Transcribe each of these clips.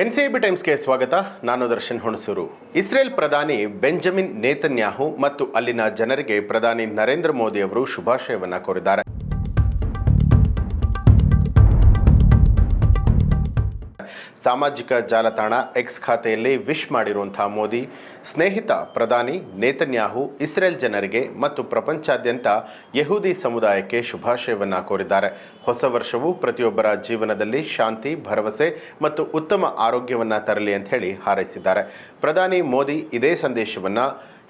NCB ಟೈಮ್ಸ್ಗೆ ಸ್ವಾಗತ. ನಾನು ದರ್ಶನ್ ಹುಣಸೂರು. ಇಸ್ರೇಲ್ ಪ್ರಧಾನಿ ಬೆಂಜಮಿನ್ ನೇತನ್ಯಾಹು ಮತ್ತು ಅಲ್ಲಿನ ಜನರಿಗೆ ಪ್ರಧಾನಿ ನರೇಂದ್ರ ಮೋದಿ ಅವರು ಶುಭಾಶಯವನ್ನ ಕೋರಿದ್ದಾರೆ. ಸಾಮಾಜಿಕ ಜಾಲತಾಣ ಎಕ್ಸ್ ಖಾತೆಯಲ್ಲಿ ವಿಶ್ ಮಾಡಿರುವಂತಹ ಮೋದಿ, ಸ್ನೇಹಿತ ಪ್ರಧಾನಿ ನೇತನ್ಯಾಹು, ಇಸ್ರೇಲ್ ಜನರಿಗೆ ಮತ್ತು ಪ್ರಪಂಚಾದ್ಯಂತ ಯಹೂದಿ ಸಮುದಾಯಕ್ಕೆ ಶುಭಾಶಯವನ್ನ ಕೋರಿದ್ದಾರೆ. ಹೊಸ ವರ್ಷವು ಪ್ರತಿಯೊಬ್ಬರ ಜೀವನದಲ್ಲಿ ಶಾಂತಿ, ಭರವಸೆ ಮತ್ತು ಉತ್ತಮ ಆರೋಗ್ಯವನ್ನು ತರಲಿ ಅಂತ ಹೇಳಿ ಹಾರೈಸಿದ್ದಾರೆ. ಪ್ರಧಾನಿ ಮೋದಿ ಇದೇ ಸಂದೇಶವನ್ನ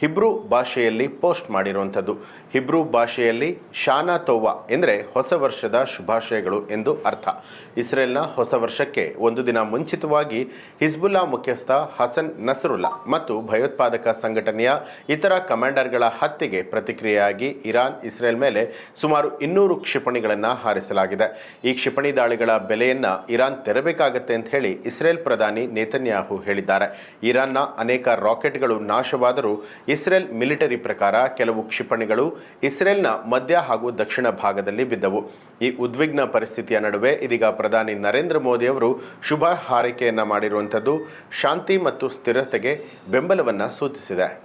ಹಿಬ್ರೂ ಭಾಷೆಯಲ್ಲಿ ಪೋಸ್ಟ್ ಮಾಡಿರುವಂಥದ್ದು. ಹಿಬ್ರೂ ಭಾಷೆಯಲ್ಲಿ ಶಾನಾ ತೋವಾ ಎಂದರೆ ಹೊಸ ವರ್ಷದ ಶುಭಾಶಯಗಳು ಎಂದು ಅರ್ಥ. ಇಸ್ರೇಲ್ನ ಹೊಸ ವರ್ಷಕ್ಕೆ ಒಂದು ದಿನ ಮುಂಚಿತವಾಗಿ ಹಿಜ್ಬುಲ್ಲಾ ಮುಖ್ಯಸ್ಥ ಹಸನ್ ನಸರುಲ್ಲಾ ಮತ್ತು ಭಯೋತ್ಪಾದಕ ಸಂಘಟನೆಯ ಇತರ ಕಮಾಂಡರ್ಗಳ ಹತ್ಯೆಗೆ ಪ್ರತಿಕ್ರಿಯೆಯಾಗಿ ಇರಾನ್, ಇಸ್ರೇಲ್ ಮೇಲೆ ಸುಮಾರು ಇನ್ನೂರು ಕ್ಷಿಪಣಿಗಳನ್ನು ಹಾರಿಸಲಾಗಿದೆ. ಈ ಕ್ಷಿಪಣಿ ದಾಳಿಗಳ ಬೆಲೆಯನ್ನು ಇರಾನ್ ತೆರಬೇಕಾಗತ್ತೆ ಅಂತ ಹೇಳಿ ಇಸ್ರೇಲ್ ಪ್ರಧಾನಿ ನೇತನ್ಯಾಹು ಹೇಳಿದ್ದಾರೆ. ಇರಾನ್ನ ಅನೇಕ ರಾಕೆಟ್ಗಳು ನಾಶವಾದರೂ ಇಸ್ರೇಲ್ ಮಿಲಿಟರಿ ಪ್ರಕಾರ ಕೆಲವು ಕ್ಷಿಪಣಿಗಳು ಇಸ್ರೇಲ್ನ ಮಧ್ಯ ಹಾಗೂ ದಕ್ಷಿಣ ಭಾಗದಲ್ಲಿ ಬಿದ್ದವು. ಈ ಉದ್ವಿಗ್ನ ಪರಿಸ್ಥಿತಿಯ ನಡುವೆ ಇದೀಗ ಪ್ರಧಾನಿ ನರೇಂದ್ರ ಮೋದಿ ಅವರು ಶುಭ ಹಾರೈಕೆಯನ್ನ ಮಾಡಿರುವಂಥದ್ದು ಶಾಂತಿ ಮತ್ತು ಸ್ಥಿರತೆಗೆ ಬೆಂಬಲವನ್ನ ಸೂಚಿಸಿದೆ.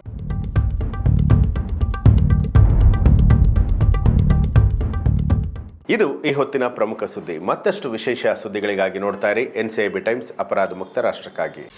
ಇದು ಈ ಹೊತ್ತಿನ ಪ್ರಮುಖ ಸುದ್ದಿ. ಮತ್ತಷ್ಟು ವಿಶೇಷ ಸುದ್ದಿಗಳಿಗಾಗಿ ನೋಡ್ತಾ ಇರಿ. ಎನ್ ಟೈಮ್ಸ್ ಅಪರಾಧ ಮುಕ್ತ ರಾಷ್ಟ್ರಕ್ಕಾಗಿ.